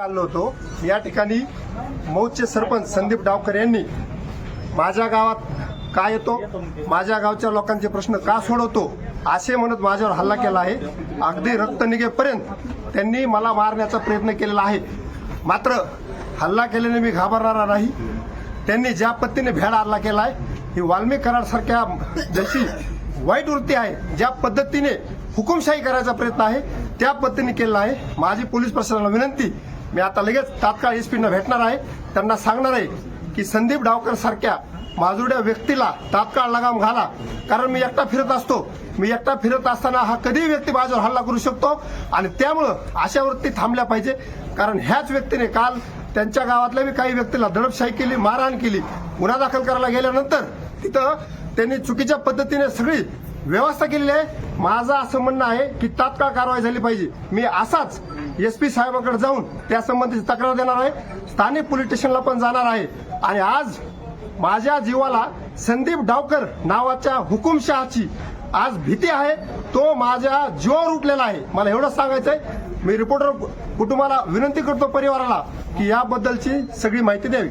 आलो होतो. या ठिकाणी मौजचे सरपंच संदीप डावकर यांनी माझ्या गावात का येतो? माझ्या गावच्या लोकांचे प्रश्न का सोडवतो? असे म्हणत माझ्यावर हल्ला केला आहे. अगदी रक्त निघेपर्यंत त्यांनी मला मारण्याचा प्रयत्न केलेला आहे. मात्र हल्ला केल्याने मी घाबरणारा नाही. त्यांनी ज्या पद्धतीने भेड हल्ला केला आहे ही वाल्मिक कराडसारख्या जशी वाईट वृत्ती आहे ज्या पद्धतीने हुकुमशाही करायचा प्रयत्न आहे त्या पद्धतीने केलेला आहे. माझी पोलीस प्रशासनाला विनंती मी आता लगेच तात्काळ एसपीनं भेटणार आहे. त्यांना सांगणार आहे की संदीप डावकर सारख्या माजुड्या व्यक्तीला तात्काळ लगाम घाला. कारण मी एकटा फिरत असतो. मी एकटा फिरत असताना हा कधीही व्यक्ती माझ्यावर हल्ला करू शकतो. आणि त्यामुळं अशा वृत्ती थांबल्या पाहिजे. कारण ह्याच व्यक्तीने काल त्यांच्या गावातल्या बी काही व्यक्तीला दडपशाही केली मारहाण केली. गुन्हा दाखल करायला गेल्यानंतर तिथं त्यांनी चुकीच्या पद्धतीने सगळी व्यवस्था केलेली आहे. माझं असं म्हणणं आहे की तात्काळ कारवाई झाली पाहिजे. मी असाच एसपी साहेबांकडे जाऊन त्या संबंधीची तक्रार देणार आहे. स्थानिक पोलीस स्टेशनला पण जाणार आहे. आणि आज माझ्या जीवाला संदीप डावकर नावाच्या हुकुमशहाची आज भीती आहे. तो माझ्या जीवावर उठलेला आहे. मला एवढंच सांगायचंय. मी रिपोर्टर कुटुंबाला विनंती करतो परिवाराला की याबद्दलची सगळी माहिती द्यावी.